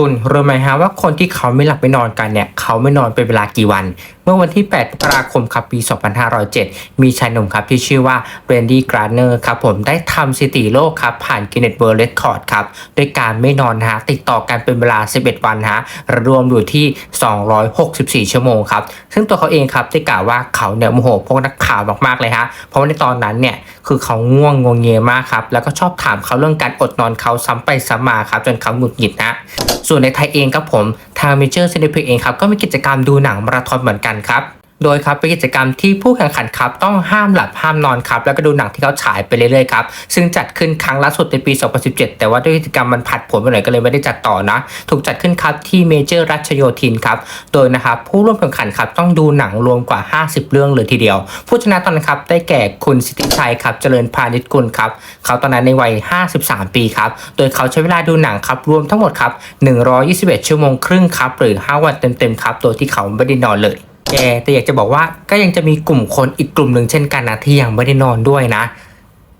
คุณรู้ไหมฮะว่าคนที่เขาไม่หลับไม่นอนกันเนี่ยเขาไม่นอนเป็นเวลากี่วัน เมื่อวันที่ 8 มกราคมครับปี 2507 มีชายหนุ่มครับที่ชื่อว่าเบรนดี้กราเนอร์ครับผมได้ทำสถิติโลกครับผ่านกินเน s เวิร์เรคคอร์ดครับด้วยการไม่นอนฮะติดต่อกันเป็นเวลา 11 วันฮะรวมอยู่ที่ 264 ชั่วโมงครับซึ่งตัวเขาเองครับได้กล่าวว่าเขาเนี่ยโมโหพวกนักข่าวมากๆเลยฮะเพราะว่าในตอนนั้นเนี่ยคือเขาง่วงงงเงียมากครับแล้วก็ชอบถามเขาเรื่องการอดนอนเขาซ้ำไปซ้ำมาครับจนเขาหงุดหงิดนะส่วนในไทยเองครับผมทางเมเจอร์ซีนิพิเองครับก็มีกิจกรรมดูหนังมาราธอนเหมือนกันครับ โดยครับเป็นกิจกรรมที่ผู้แข่งขันครับต้องห้ามหลับห้ามนอนครับแล้วก็ดูหนังที่เขาฉายไปเรื่อยๆครับซึ่งจัดขึ้นครั้งล่าสุดในปี 2017 แต่ว่าด้วยกิจกรรมมันผัดผลไปหน่อยก็เลยไม่ได้จัดต่อนะ ถูกจัดขึ้นครับที่เมเจอร์รัชโยธินครับโดยนะครับผู้ร่วมแข่งขันครับต้องดูหนังรวมกว่า 50 เรื่องเลยทีเดียว ผู้ชนะตอนนั้นครับได้แก่คุณสิทธิชัยครับเจริญพาณิชกุลครับเขาตอนนั้นในวัย 53 ปีครับโดยเขาใช้เวลาดูหนังครับรวมทั้งหมดครับ121 ชั่วโมงครึ่งครับหรือ 5 วันเต็มๆครับโดยที่เขาไม่ได้นอนเลย แก แต่อยากจะบอกว่าก็ยังจะมีกลุ่มคนอีกกลุ่มหนึ่งเช่นกันนะที่ยังไม่ได้นอนด้วยนะ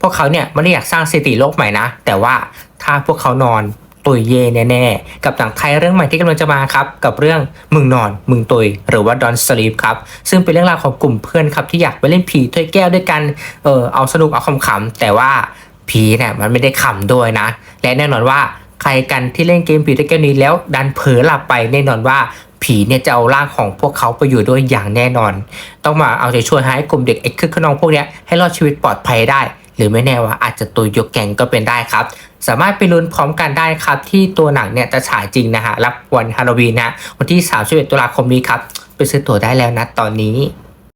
พวกเขาเนี่ยไม่ได้อยากสร้างสถิติโลกใหม่นะ แต่ว่าถ้าพวกเขานอนตุยเย่แน่ๆ กับหนังไทยเรื่องใหม่ที่กำลังจะมาครับ กับเรื่องมึงนอน มึงตุย หรือว่า Don't Sleep ครับ ซึ่งเป็นเรื่องราวของกลุ่มเพื่อนครับที่อยากไปเล่นผีถ้วยแก้วด้วยกัน เออเอาสนุกเอาขำๆแต่ว่าผีเนี่ยมันไม่ได้ขำด้วยนะ และแน่นอนว่าใครกันที่เล่นเกมผีถ้วยแก้วนี้แล้วดันเผลอหลับไปแน่นอนว่า ผีเนี่ยจะเอาร่างของพวกเขาไปอยู่ด้วยอย่างแน่นอน ต้องมาเอาใจช่วยให้กลุ่มเด็กไอ้คึกขนองพวกนี้ให้รอดชีวิตปลอดภัยได้ หรือไม่แน่ว่าอาจจะตัวยกแกงก็เป็นได้ครับ สามารถไปลุ้นพร้อมกันได้ครับ ที่ตัวหนังเนี่ยจะฉายจริงนะฮะรับวันฮาโลวีนนะวันที่ 31 ตุลาคมนี้ครับไปซื้อตั๋วได้แล้วนะตอนนี้